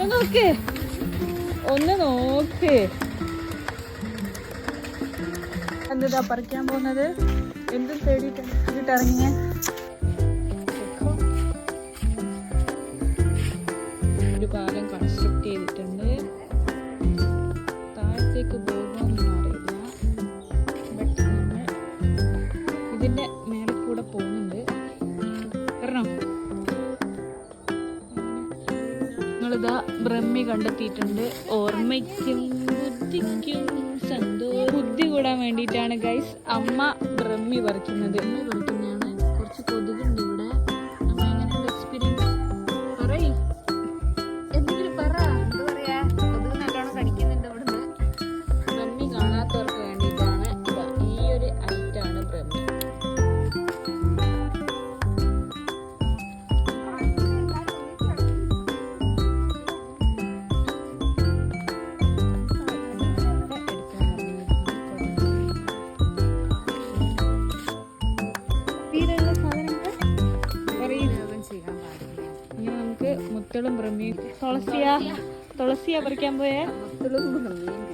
ഒന്ന് നോക്ക്. ഒന്ന് നോക്ക്. എന്താ പറിക്കാൻ പോകുന്നത്? എന്തും തേടിയിട്ട് ഇറങ്ങിയ. ഒരു കൺസ്ട്രക്ട് ചെയ്തിട്ടുണ്ട്. താഴത്തേക്ക് പോകുമെന്നൊന്നും അറിയില്ല. ബട്ട് നമ്മൾ നിങ്ങളിതാ ബ്രഹ്മി കണ്ടെത്തിയിട്ടുണ്ട്. ഓർമ്മയ്ക്കും ബുദ്ധിക്കും സന്തോഷം. ബുദ്ധി കൂടാൻ വേണ്ടിയിട്ടാണ് ഗൈസ് അമ്മ ബ്രഹ്മി പറിക്കുന്നത് എന്നെ പറിക്കുന്നതാണ് മുത്തളും ബ്രഹ്മിയും തുളസിയാ തുളസിയാ പറിക്കാൻ പോയേ. കിട്ടിയിട്ടുണ്ട്